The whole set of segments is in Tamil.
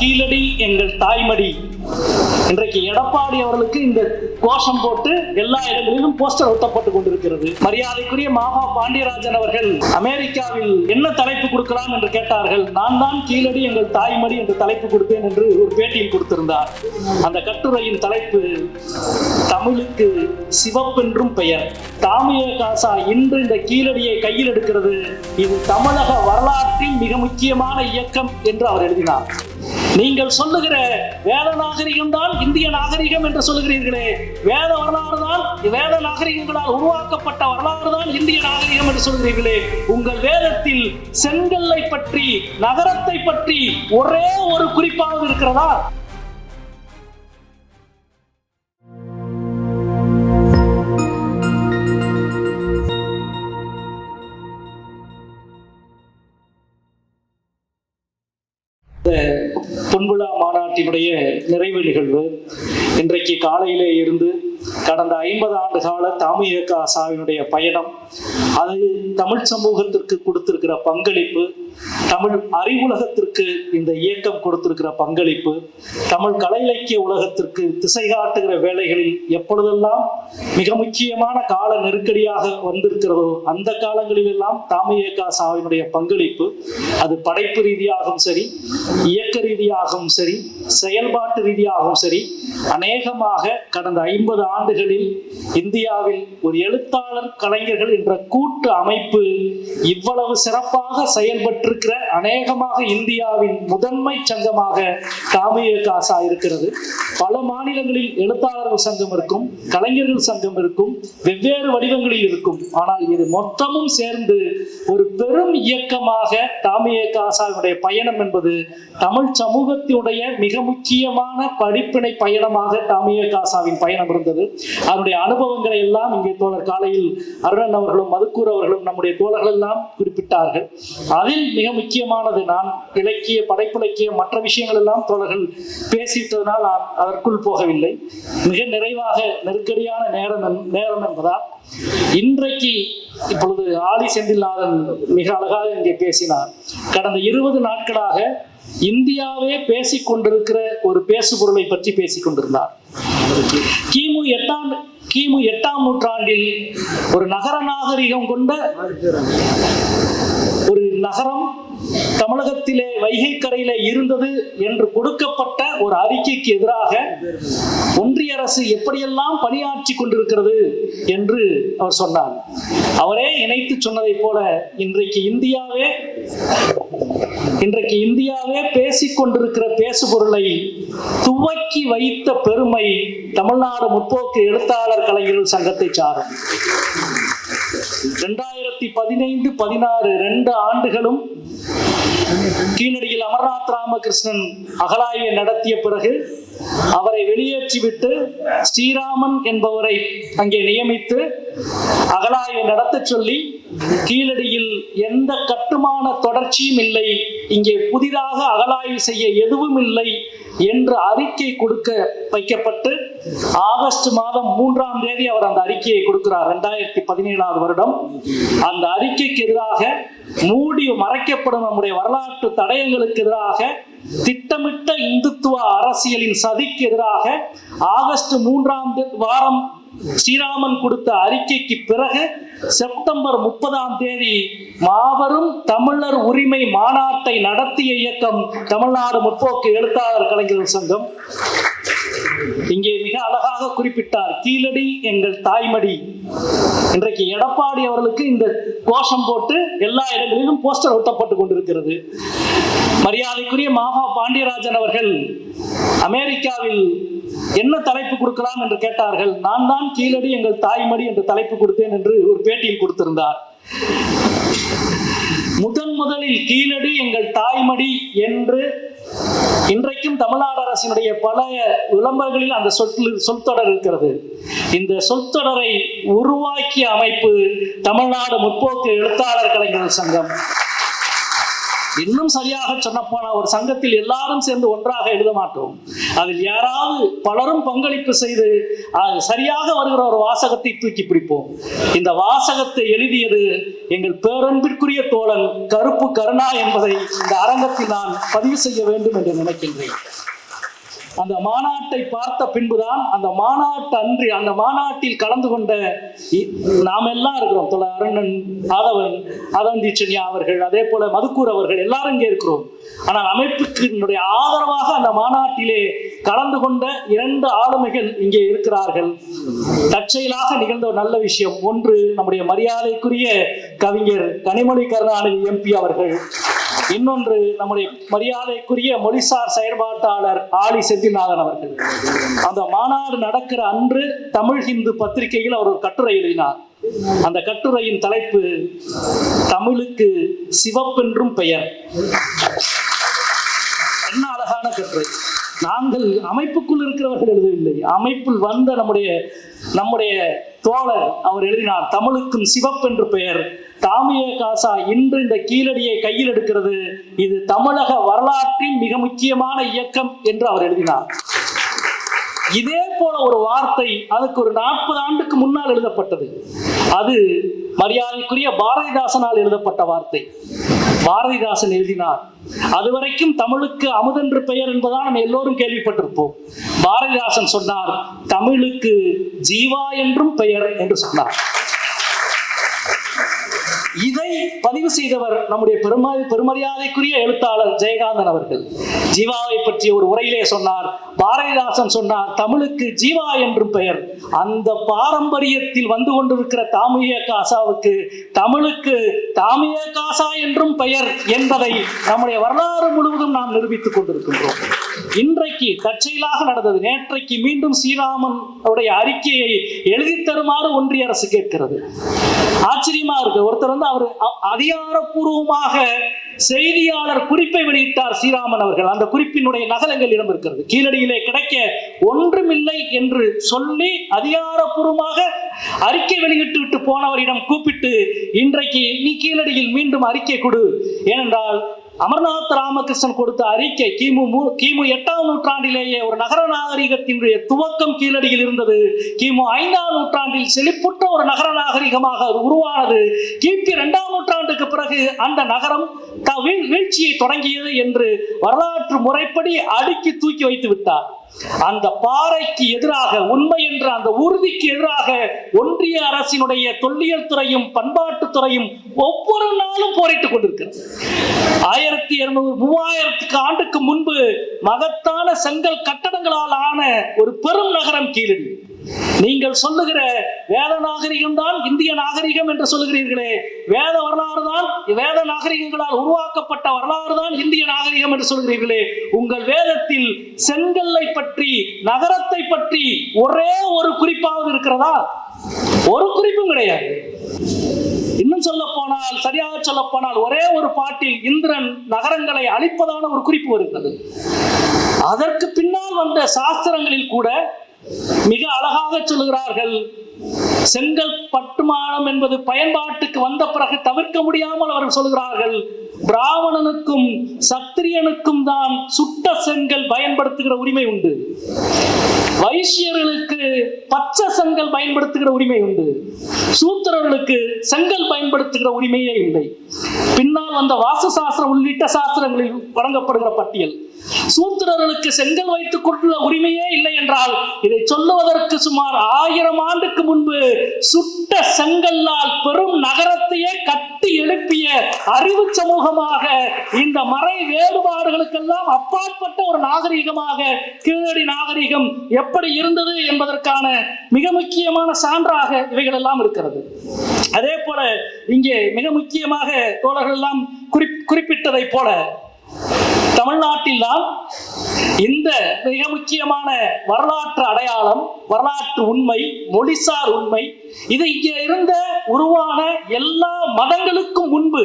கீழடி எங்கள் தாய்மடி. இன்றைக்கு எடப்பாடி அவர்களுக்கு இந்த கோஷம் போட்டு எல்லா இடங்களிலும் போஸ்டர் ஒட்டப்பட்டு கொண்டிருக்கிறது. மரியாதைக்குரிய மாமா பாண்டியராஜன் அவர்கள் அமெரிக்காவில் என்ன தலைப்பு கொடுக்கலாம் என்று கேட்டார்கள். நான் தான் கீழடி எங்கள் தாய்மடி என்று தலைப்பு கொடுப்பேன் என்று ஒரு பேட்டியில் கொடுத்திருந்தார். அந்த கட்டுரையின் தலைப்பு தமிழுக்கு சிவப்பென்றும் பெயர். தாமிய காசா இன்று இந்த கீழடியை கையில் எடுக்கிறது. இது தமிழக வரலாற்றில் மிக முக்கியமான இயக்கம் என்று அவர் எழுதினார். நீங்கள் சொல்லுகிற வேத நாகரிகம் தான் இந்திய நாகரிகம் என்று சொல்லுகிறீர்களே. வேத வரலாறு தான் வேத நாகரிகங்களால் உருவாக்கப்பட்ட வரலாறு தான் இந்திய நாகரிகம் என்று சொல்கிறீர்களே உங்கள் வேதத்தில் செங்கல்லை பற்றி நகரத்தை பற்றி ஒரே ஒரு குறிப்பாக இருக்கிறதா? பொன்விழா மாநாட்டினுடைய நிறைவு நிகழ்வு. இன்றைக்கு காலையிலே இருந்து கடந்த ஐம்பது ஆண்டு கால தாமியக ஆசாவினுடைய பயணம் அது தமிழ் சமூகத்திற்கு கொடுத்திருக்கிற பங்களிப்பு தமிழ் அறிவுலகத்திற்கு இந்த இயக்கம் கொடுத்திருக்கிற பங்களிப்பு தமிழ் கலை இலக்கிய உலகத்திற்கு திசை காட்டுகிற வேலைகளில் எப்பொழுதெல்லாம் மிக முக்கியமான கால நெருக்கடியாக வந்திருக்கிறதோ அந்த காலங்களிலெல்லாம் தாமியக சாவினுடைய பங்களிப்பு அது படைப்பு ரீதியாகவும் சரி இயக்க ரீதியாகவும் சரி செயல்பாட்டு ரீதியாகவும் சரி அநேகமாக கடந்த ஐம்பது ஆண்டு ஆண்டுகளில் இந்தியாவில் ஒரு எழுத்தாளர் கலைஞர்கள் என்ற கூட்டு அமைப்பு இவ்வளவு சிறப்பாக செயல்பட்டிருக்கிற அநேகமாக இந்தியாவின் முதன்மை சங்கமாக தாமிய காசா இருக்கிறது. பல மாநிலங்களில் எழுத்தாளர்கள் சங்கம் இருக்கும் கலைஞர்கள் சங்கம் இருக்கும் வெவ்வேறு வடிவங்களில் இருக்கும். ஆனால் இது மொத்தமும் சேர்ந்து ஒரு பெரும் இயக்கமாக தாமிய காசாவினுடைய பயணம் என்பது தமிழ் சமூகத்தினுடைய மிக முக்கியமான படிப்பினை பயணமாக தாமிய காசாவின் பயணம் இருந்தது. அதனுடைய அனுபவங்களை எல்லாம் இங்கே தோழர் காலையில் அருணன் அவர்களும் மதுக்கூர் அவர்களும் நம்முடைய தோழர்கள் எல்லாம் குறிப்பிட்டார்கள். அதில் மிக முக்கியமானது நான் இலக்கிய படைப்பிலக்கிய மற்ற விஷயங்கள் எல்லாம் தோழர்கள் பேசிட்டதனால் நான் அதற்குள் போகவில்லை. மிக நிறைவாக நெருக்கடியான நேரம் நேரம் என்பதால் இன்றைக்கு இப்பொழுது ஆதி செந்தில்நாதன் மிக அழகாக இங்கே பேசினார். கடந்த இருபது நாட்களாக இந்தியாவே பேசிக் கொண்டிருக்கிற ஒரு பேசுபொருளை பற்றி பேசிக் கொண்டிருந்தார் கிமு எட்டாம் கிமு எட்டாம் நூற்றாண்டில் ஒரு நகர நாகரிகம் கொண்ட ஒரு நகரம் தமிழகத்திலே வைகை கரையில இருந்தது என்று கொடுக்கப்பட்ட ஒரு அறிக்கைக்கு எதிராக ஒன்றிய அரசு எப்படியெல்லாம் பணியாற்றி கொண்டிருக்கிறது என்று அவர் சொன்னார். அவரே இணைத்து சொன்னதை போல இன்றைக்கு இந்தியாவே இன்றைக்கு இந்தியாவே பேசிக் கொண்டிருக்கிற பேசுபொருளை துவக்கி வைத்த பெருமை தமிழ்நாடு முற்போக்கு எழுத்தாளர் கலைஞர்கள் சங்கத்தை சாரும். ரெண்டாயிரத்தி பதினைந்து பதினாறு ரெண்டு ஆண்டுகளும் கீழடியில் அமர்நாத் ராமகிருஷ்ணன் அகலாய்வை நடத்திய பிறகு அவரை வெளியேற்றிவிட்டு ஸ்ரீராமன் என்பவரை அங்கே நியமித்து அகலாய்வை நடத்த சொல்லி கீழடியில் எந்த கட்டுமான தொடர்ச்சியும் இல்லை இங்கே புதிதாக அகலாய்வு செய்ய எதுவும் இல்லை என்று அறிக்கை கொடுக்க வைக்கப்பட்டு ஆகஸ்ட் மாதம் மூன்றாம் தேதி அவர் அந்த அறிக்கையை கொடுக்கிறார். ரெண்டாயிரத்தி பதினேழாவது வருடம். அந்த அறிக்கைக்கு எதிராக மூடி மறைக்கப்படும் நம்முடைய வரலாற்று தடயங்களுக்கு எதிராக திட்டமிட்ட இந்துத்துவ அரசியலின் சதிக்கு எதிராக ஆகஸ்ட் மூன்றாம் வாரம் ஸ்ரீராமன் கொடுத்த அறிக்கைக்கு பிறகு செப்டம்பர் முப்பதாம் தேதி மாபெரும் தமிழர் உரிமை மாநாட்டை நடத்திய இயக்கம் தமிழ்நாடு முற்போக்கு எழுத்தாளர் கலைஞர்கள் சங்கம். இங்கே மிக அழகாக குறிப்பிட்டார் கீழடி எங்கள் தாய்மடி. இன்றைக்கு எடப்பாடி அவர்களுக்கு இந்த கோஷம் போட்டு எல்லா இடங்களிலும் போஸ்டர் ஒட்டப்பட்டு கொண்டிருக்கிறது. மரியாதைக்குரிய மாஹா பாண்டியராஜன் அவர்கள் அமெரிக்காவில் என்ன தலைப்பு கொடுக்கலாம்? என்று கேட்டார்கள். நான் தான் கீழடி எங்கள் தாய்மடி என்று தலைப்பு கொடுத்தேன் என்று ஒரு பேட்டியில் கொடுத்திருந்தார். முதன் முதலில் கீழடி எங்கள் தாய்மடி என்று இன்றைக்கும் தமிழ்நாடு அரசினுடைய பல விளம்பரங்களில் அந்த சொல் சொற்தொடர் இருக்கிறது. இந்த சொற்தொடரை உருவாக்கிய அமைப்பு தமிழ்நாடு முற்போக்கு எழுத்தாளர் கலைஞர்கள் சங்கம். இன்னும் சரியாக சொன்னப்போனால் ஒரு சங்கத்தில் எல்லாரும் சேர்ந்து ஒன்றாக எழுத மாட்டோம். அதில் யாராவது பலரும் பங்களிப்பு செய்து அது சரியாக வருகிற ஒரு வாசகத்தை தூக்கி பிடிப்போம். இந்த வாசகத்தை எழுதியது எங்கள் பேரன்பிற்குரிய தோழன் கருப்பு கருணா என்பதை இந்த அரங்கத்தில் நான் பதிவு செய்ய வேண்டும் என்று நினைக்கின்றேன். அந்த மாநாட்டை பார்த்த பின்புதான் அந்த மாநாட்டு அன்று அந்த மாநாட்டில் கலந்து கொண்ட நாம் எல்லாம் இருக்கிறோம். தொலை அருணன் ஆதவன் ஆதவந்தீச்சன்யா அவர்கள் அதே போல மதுக்கூர் அவர்கள் எல்லாரும் இங்கே இருக்கிறோம். ஆனால் அமைப்புக்கு என்னுடைய ஆதரவாக அந்த மாநாட்டிலே கலந்து கொண்ட இரண்டு ஆளுமைகள் இங்கே இருக்கிறார்கள். தற்செயலாக நிகழ்ந்த ஒரு நல்ல விஷயம். ஒன்று நம்முடைய மரியாதைக்குரிய கவிஞர் கனிமொழி கருணாநிதி எம்பி அவர்கள். இன்னொன்று நம்முடைய மரியாதைக்குரிய மொழிசார் செயற்பாட்டாளர் ஆலி செந்தில்நாதன் அவர்கள். அந்த மாநாடு நடக்கிற அன்று தமிழ் ஹிந்து பத்திரிகையில் அவர் ஒரு கட்டுரை எழுதினார். அந்த கட்டுரையின் தலைப்பு தமிழுக்கு சிவப்பென்றும் பெயர். என்ன அழகான கட்டுரை. நாங்கள் அமைப்புக்குள் இருக்கிறவர்கள் எழுதவில்லை. அமைப்பில் வந்த நம்முடைய நம்முடைய தோழர் அவர் எழுதினார் தமிழுக்கும் சிவப்பென்று பெயர். தாமிய காசா இன்று இந்த கீழடியை கையில் எடுக்கிறது. இது தமிழக வரலாற்றின் மிக முக்கியமான இயக்கம் என்று அவர் எழுதினார். இதே போல ஒரு வார்த்தை அதுக்கு ஒரு நாற்பது ஆண்டுக்கு முன்னால் எழுதப்பட்டது. அது மரியாதைக்குரிய பாரதிதாசனால் எழுதப்பட்ட வார்த்தை. பாரதிதாசன் எழுதினார் அதுவரைக்கும் தமிழுக்கு அமுதென்று பெயர் என்பதான் நம்ம எல்லோரும் கேள்விப்பட்டிருப்போம். பாரதிதாசன் சொன்னார் தமிழுக்கு ஜீவா என்றும் பெயர் என்று சொன்னார். இதை பதிவு செய்தவர் நம்முடைய பெரும பெருமரியாதைக்குரிய எழுத்தாளர் ஜெயகாந்தன் அவர்கள். ஜீவாவை பற்றிய ஒரு உரையிலே சொன்னார் பாரதிதாசன் சொன்னார் தமிழுக்கு ஜீவா என்றும் பெயர். அந்த பாரம்பரியத்தில் வந்து கொண்டிருக்கிற தாமிய காசாவுக்கு தமிழுக்கு தாமிய காசா என்றும் பெயர் என்பதை நம்முடைய வரலாறு முழுவதும் நாம் நிரூபித்துக் கொண்டிருக்கின்றோம். இன்றைக்கு தற்செயலாக நடந்தது. நேற்றைக்கு மீண்டும் ஸ்ரீராமன் உடைய அறிக்கையை எழுதி தருமாறு ஒன்றிய அரசு கேட்கிறது. ஆச்சரியமா இருக்கு. ஒருத்தர் வந்து அவர் அ- அதிகாரப்பூர்வமாக செய்தியாளர் குறிப்பை வெளியிட்டார் ஸ்ரீராமன் அவர்கள். அந்த குறிப்பினுடைய நகலங்கள் இடம் இருக்கிறது கீழடியிலே கிடைக்க ஒன்றுமில்லை என்று சொல்லி அதிகாரப்பூர்வமாக அறிக்கை வெளியிட்டு விட்டு போனவரிடம் கூப்பிட்டு இன்றைக்கு நீ கீழடியில் மீண்டும் அறிக்கை கொடு. ஏனென்றால் அமர்நாத் ராமகிருஷ்ணன் கொடுத்த அறிக்கை கிமு கிமு எட்டாம் நூற்றாண்டிலேயே ஒரு நகர நாகரிகத்தினுடைய துவக்கம் கீழடியில் இருந்தது. கிமு ஐந்தாம் நூற்றாண்டில் செழிப்புற்ற ஒரு நகர நாகரிகமாக அது உருவானது. கிபி இரண்டாம் நூற்றாண்டுக்கு பிறகு அந்த நகரம் வீழ்ச்சியை தொடங்கியது என்று வரலாற்று முறைப்படி அடுக்கி தூக்கி வைத்து விட்டார். அந்த பாறைக்கு எதிராக உண்மை என்ற அந்த உறுதிக்கு எதிராக ஒன்றிய அரசினுடைய தொல்லியல் துறையும் பண்பாட்டுத்துறையும் ஒவ்வொரு நாளும் போரிட்டுக் கொண்டிருக்கிறது. ஆயிரத்தி இருநூறு மூவாயிரத்துக்கு ஆண்டுக்கு முன்பு மகத்தான செங்கல் கட்டடங்களால் ஆன ஒரு பெரும் நகரம் கீழடி. நீங்கள் சொல்லுகிற வேத நாகரிகம் தான் இந்திய நாகரிகம் என்று சொல்லுகிறீர்களே. வேத வரலாறு தான் வேத நாகரிகங்களால் உருவாக்கப்பட்ட வரலாறு தான் இந்திய நாகரிகம் என்று சொல்கிறீர்களே உங்கள் வேதத்தில் செங்கல்லை பற்றி நகரத்தை பற்றி ஒரே ஒரு குறிப்பாக இருக்கிறதா? ஒரு குறிப்பும் கிடையாது. இன்னும் சொல்ல போனால் சரியாக சொல்ல போனால் ஒரே ஒரு பாட்டில் இந்திரன் நகரங்களை அழிப்பதான ஒரு குறிப்பு வருகிறது. அதற்கு பின்னால் வந்த சாஸ்திரங்களில் கூட மிக அழகாக சொல்லுகிறார்கள். செங்கல் பட்டுமானம் என்பது பயன்பாட்டுக்கு வந்த பிறகு தவிர்க்க முடியாமல் அவர்கள் சொல்கிறார்கள் பிராமணனுக்கும் சத்திரியனுக்கும் தான் சுட்ட செங்கல் பயன்படுத்துகிற உரிமை உண்டு. வைசியர்களுக்கு பச்சை செங்கல் பயன்படுத்துகிற உரிமை உண்டு. சூத்திரர்களுக்கு செங்கல் பயன்படுத்துகிற உரிமையே இல்லை. பின்னால் வந்த வாஸ்து சாஸ்திரம் உள்ளிட்ட சாஸ்திரங்களில் வழங்கப்படுகிற பட்டியல். சூத்திரர்களுக்கு செங்கல் வைத்துக் கொண்டுள்ள உரிமையே இல்லை என்றால் இதை சொல்லுவதற்கு சுமார் ஆயிரம் ஆண்டுக்கு முன்பு சுட்ட செங்கல்லால் பெரும் நகரத்தையே கட்டி எழுப்பிய அறிவு சமூகமாக இந்த மறை வேறுபாடுகளுக்கெல்லாம் அப்பாற்பட்ட ஒரு நாகரிகமாக கீழடி நாகரிகம் எப்படி இருந்தது என்பதற்கான மிக முக்கியமான சான்றாக இவைகளெல்லாம் இருக்கிறது. அதே போல இங்கே மிக முக்கியமாக தோழர்கள் எல்லாம் குறிப் குறிப்பிட்டதை போல தமிழ்நாட்டில் தான் இந்த மிக முக்கியமான வரலாற்று அடையாளம் வரலாற்று உண்மை மொழிசார் உண்மை இது இங்கே இருந்த உருவான எல்லா மதங்களுக்கும் முன்பு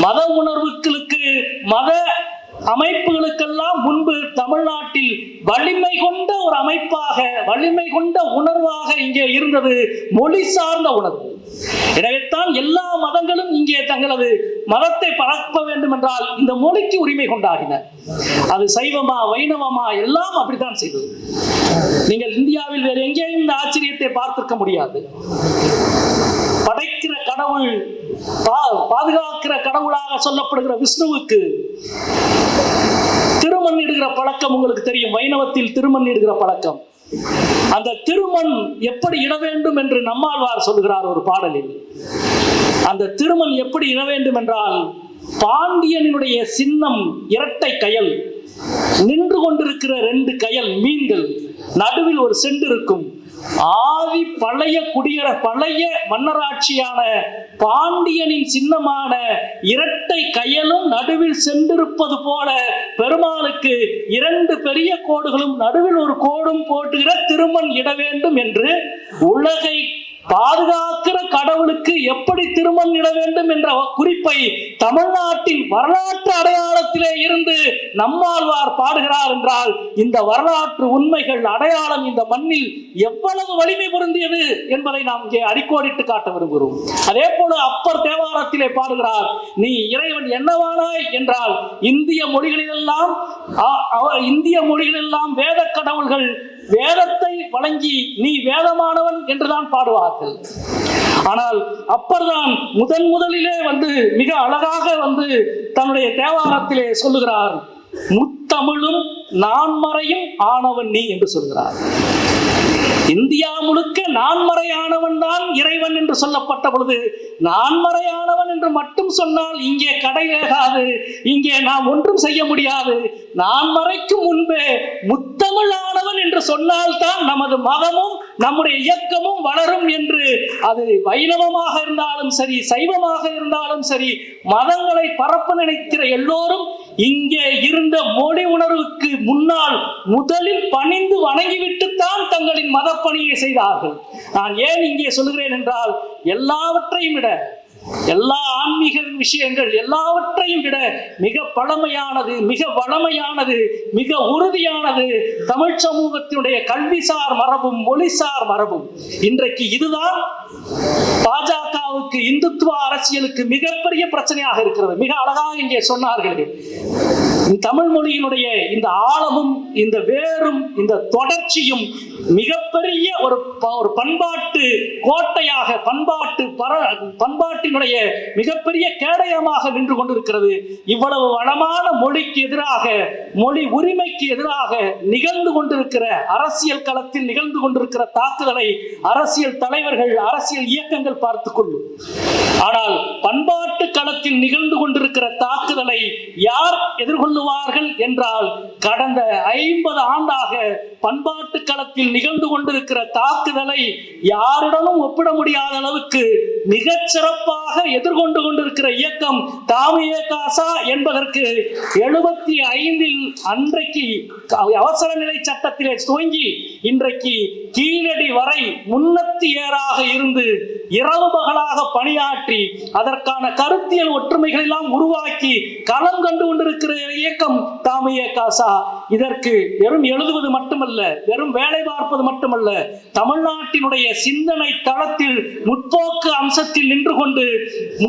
மத உணர்வுகளுக்கு மத அமைப்புகளுக்கெல்லாம் முன்பு தமிழ்நாட்டில் வலிமை கொண்ட ஒரு அமைப்பாக வலிமை கொண்ட உணர்வாக இங்கே இருந்தது மொழி சார்ந்த உணர்வு. எனவேத்தான் எல்லா மதங்களும் இங்கே தங்களது மதத்தை பரப்ப வேண்டும் என்றால் இந்த மொழிக்கு உரிமை கொண்டாடின. அது சைவமா வைணவமா எல்லாம் அப்படித்தான் செய்தது. நீங்கள் இந்தியாவில் வேறு எங்கேயும் இந்த ஆச்சரியத்தை பார்த்திருக்க முடியாது. படைக்கிற கடவுள் பா- பாதுகாக்கிற கடவுளாக சொல்லப்படுகிற விஷ்ணுவுக்கு திருமண் இடுகிற பழக்கம் உங்களுக்கு தெரியும். வைணவத்தில் திருமண் இடுகிற பழக்கம். அந்த திருமண் எப்படி இட வேண்டும் என்று நம்மாழ்வார் சொல்கிறார் ஒரு பாடலில். அந்த திருமண் எப்படி இட வேண்டும் என்றால் பாண்டியனுடைய சின்னம் இரட்டை கயல் நின்று கொண்டிருக்கிற ரெண்டு கயல் மீன்கள் நடுவில் ஒரு செண்டு இருக்கும். ஆதி பழைய குடியர பழைய மன்னராட்சியான பாண்டியனின் சின்னமான இரட்டை கயலும் நடுவில் சென்றிருப்பது போல பெருமாளுக்கு இரண்டு பெரிய கோடுகளும் நடுவில் ஒரு கோடும் போட்டுகிற திருமண் இட வேண்டும் என்று உலகை பாதுகாக்கிற கடவுளுக்கு எப்படி திருமண் இட வேண்டும் என்ற குறிப்பை தமிழ்நாட்டின் வரலாற்று அடையாளத்திலே இருந்து நம்மாழ்வார் பாடுகிறார் என்றால் இந்த வரலாற்று உண்மைகள் அடையாளம் இந்த மண்ணில் எவ்வளவு வலிமை பொருந்தியது என்பதை நாம் இங்கே அடிக்கோடிட்டு காட்ட விரும்புகிறோம். அதே போல அப்பர் தேவாரத்திலே பாடுகிறார் நீ இறைவன் என்னவானாய்? என்றால் இந்திய மொழிகளிலெல்லாம் அவ- இந்திய மொழிகளெல்லாம் வேத கடவுள்கள் வேதத்தை வழங்கி நீ வேதமானவன் என்றுதான் பாடுவார்கள். ஆனால் அப்பர்தான் முதன் முதலிலே வந்து மிக அழகாக வந்து தன்னுடைய தேவாரத்திலே சொல்லுகிறார் தமிழும் நான்மறையும் ஆனவன் நீ என்று சொல்கிறார். இந்தியா முழுக்க நான்மறையானவன் தான் இறைவன் என்று சொல்லப்பட்ட பொழுது நான்மறையானவன் என்று மட்டும் சொன்னால் இங்கே கடை வேகாது இங்கே நாம் ஒன்றும் செய்ய முடியாது. நான்மறைக்கும் முன்பே முத்தமிழானவன் என்று சொன்னால்தான் நமது மதமும் நம்முடைய இயக்கமும் வளரும் என்று. அது வைணவமாக இருந்தாலும் சரி சைவமாக இருந்தாலும் சரி மதங்களை பரப்ப நினைக்கிற எல்லோரும் இங்கே இருந்த மொழி உணர்வுக்கு முன்னால் முதலில் பணிந்து வணங்கிவிட்டுத்தான் தங்களின் மதப்பணியை செய்தார்கள். நான் ஏன் இங்கே சொல்லுகிறேன் என்றால் எல்லாவற்றையும் விட எல்லா ஆன்மீக விஷயங்கள் எல்லாவற்றையும் விட மிக பழமையானது மிக வளமையானது மிக உறுதியானது தமிழ் சமூகத்தினுடைய கல்விசார் மரபும் மொழிசார் மரபும். இன்றைக்கு இதுதான் பாஜக பாஜகவுக்கு இந்துத்துவ அரசியலுக்கு மிகப்பெரிய பிரச்சனையாக இருக்கிறது. மிக அழகாக இங்கே சொன்னார்கள். தமிழ் மொழியினுடைய இந்த ஆழமும் இந்த வேரும் இந்த தொடர்ச்சியும் மிகப்பெரிய ஒரு ஒரு பண்பாட்டு கோட்டையாக பண்பாட்டு பர பண்பாட்டினுடைய மிகப்பெரிய கேடயமாக நின்று கொண்டிருக்கிறது. இவ்வளவு வளமான மொழிக்கு எதிராக மொழி உரிமைக்கு எதிராக நிகழ்ந்து கொண்டிருக்கிற அரசியல் களத்தில் நிகழ்ந்து கொண்டிருக்கிற தாக்குதலை அரசியல் தலைவர்கள் அரசியல் இயக்கங்கள் பார்த்துக் கொள்ளும் ஆனால் பண்பாட்டு களத்தில் நிகழ்ந்து கொண்டிருக்கிற தாக்குதலை யார் எதிர்கொள்ளுவார்கள் என்றால் கடந்த ஐம்பது ஆண்டாக பண்பாட்டு களத்தில் நிகழ்ந்து கொண்டிருக்கிற தாக்குதலை யாருடனும் ஒப்பிட முடியாத அளவுக்கு மிகச் சிறப்பாக எதிர்கொண்டு கொண்டிருக்கிற இயக்கம் தாமிய காசா என்பதற்கு எழுபத்தி ஐந்தில் அன்றைக்கு அவசர நிலை சட்டத்திலே துவங்கி இன்றைக்கு கீழடி வரை முன்னத்தி ஏறாக இருந்து இரவு பகலாக பணியாற்றி அதற்கான கருத்தியல் ஒற்றுமைகள் எல்லாம் உருவாக்கி களம் கண்டு கொண்டிருக்கிற இயக்கம் தாமிய காசா. இதற்கு வெறும் எழுதுவது மட்டுமல்ல வெறும் வேலை பார்ப்பது மட்டுமல்ல தமிழ்நாட்டினுடைய சிந்தனை தளத்தில் முற்போக்கு அம்சத்தில் நின்று கொண்டு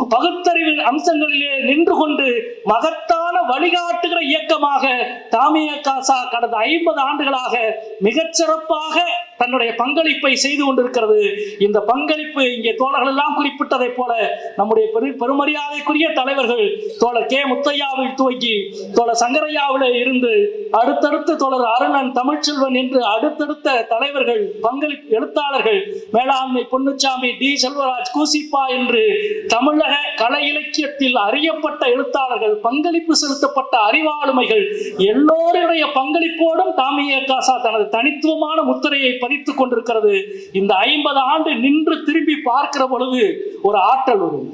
பகுத்தறிவு அம்சங்களிலே நின்று கொண்டு மகத்தான வழிகாட்டுகிற இயக்கமாக தாமிய காசா கடந்த ஐம்பது ஆண்டுகளாக மிகச்சிறப்பாக தன்னுடைய பங்களிப்பை செய்து கொண்டிருக்கிறது. இந்த பங்களிப்பு இங்கே தோழர்கள் எல்லாம் குறிப்பிட்டதைப் போல நம்முடைய பெரு பெருமரியாதைக்குரிய தலைவர்கள் தோழர் கே. முத்தையாவில் துவக்கி தோழர் சங்கரையாவில் இருந்து அடுத்தடுத்து தோழர் அருணன் தமிழ்ச்செல்வன் என்று அடுத்தடுத்த தலைவர்கள் பங்களிப்பு எழுத்தாளர்கள் மேலாண்மை பொன்னுச்சாமி டி. செல்வராஜ் கூசிப்பா என்று தமிழக கலை இலக்கியத்தில் அறியப்பட்ட எழுத்தாளர்கள் பங்களிப்பு செலுத்தப்பட்ட அறிவாளுமைகள் எல்லோருடைய பங்களிப்போடும் தாமிய காசா தனது தனித்துவமான முத்திரையை பதித்துக் கொண்டிருக்கிறது. இந்த ஐம்பது ஆண்டு நின்று திரும்பி பார்க்கிற பொழுது ஒரு ஆற்றல் வரும்.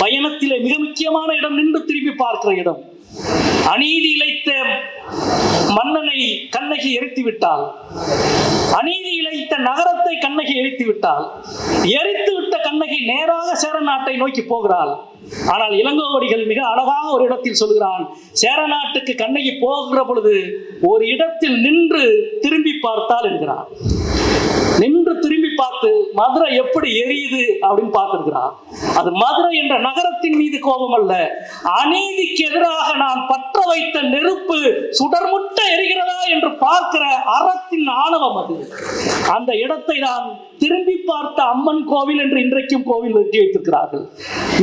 பயணத்திலே மிக முக்கியமான இடம் நின்று திரும்பி பார்க்கிற இடம். அநீதி இழைத்த மன்னனை கண்ணகி எரித்து விட்டாள் அநீதி இழைத்த நகரத்தை கண்ணகி எரித்து விட்டாள் எரித்து விட்ட கண்ணகி நேராக சேர நாட்டை நோக்கி போகிறாள். ஆனால் இளங்கோவடிகள் மிக அழகாக ஒரு இடத்தில் சொல்கிறான் சேர நாட்டுக்கு கண்ணகி போகிற பொழுது ஒரு இடத்தில் நின்று திரும்பி பார்த்தால் என்கிறான். நின்று திரும்பி பார்த்து மதுரை எப்படி எரியுது அப்படின்னு பார்த்திருக்கிறான். அது மதுரை என்ற நகரத்தின் மீது கோபம் அல்ல. அநீதிக்கு எதிராக நான் பற்ற வைத்த நெருப்பு சுடர்முட்ட எரிகிறதா என்று பார்க்கிற அறத்தின் ஆணவம் அது. அந்த இடத்தை நான் திரும்பி பார்த்த அம்மன் கோவில் என்று இன்றைக்கும் கோவில் வெட்டி வைத்திருக்கிறார்கள்.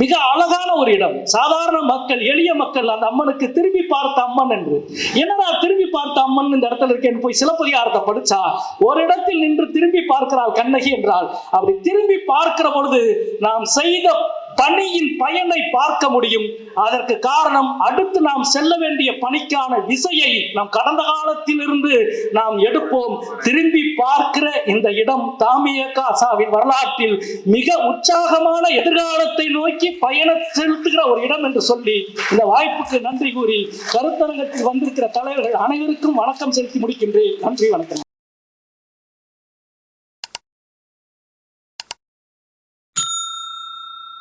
மிக அழகான ஒரு இடம். சாதாரண மக்கள் எளிய மக்கள் அந்த அம்மனுக்கு திரும்பி பார்த்த அம்மன் என்று. என்னடா திரும்பி பார்த்த அம்மன் இந்த இடத்துல இருக்கேன்னு போய் சிலப்பதிகாரத்தை படிச்சா ஒரு இடத்தில் நின்று திரும்பி பார்க்கிறாள் கண்ணகி என்றால் அப்படி திரும்பி பார்க்கிற பொழுது நாம் செய்த பணியின் பயனை பார்க்க முடியும். அதற்கு காரணம் அடுத்து நாம் செல்ல வேண்டிய பணிக்கான விசையை நாம் கடந்த காலத்திலிருந்து நாம் எடுப்போம். திரும்பி பார்க்கிற இந்த இடம் தாமியகாசாவின் வரலாற்றில் மிக உற்சாகமான எதிர்காலத்தை நோக்கி பயணம் செலுத்துகிற ஒரு இடம் என்று சொல்லி இந்த வாய்ப்புக்கு நன்றி கூறி கருத்தரங்கத்தில் வந்திருக்கிற தலைவர்கள் அனைவருக்கும் வணக்கம் செலுத்தி முடிக்கின்றேன். நன்றி வணக்கம்.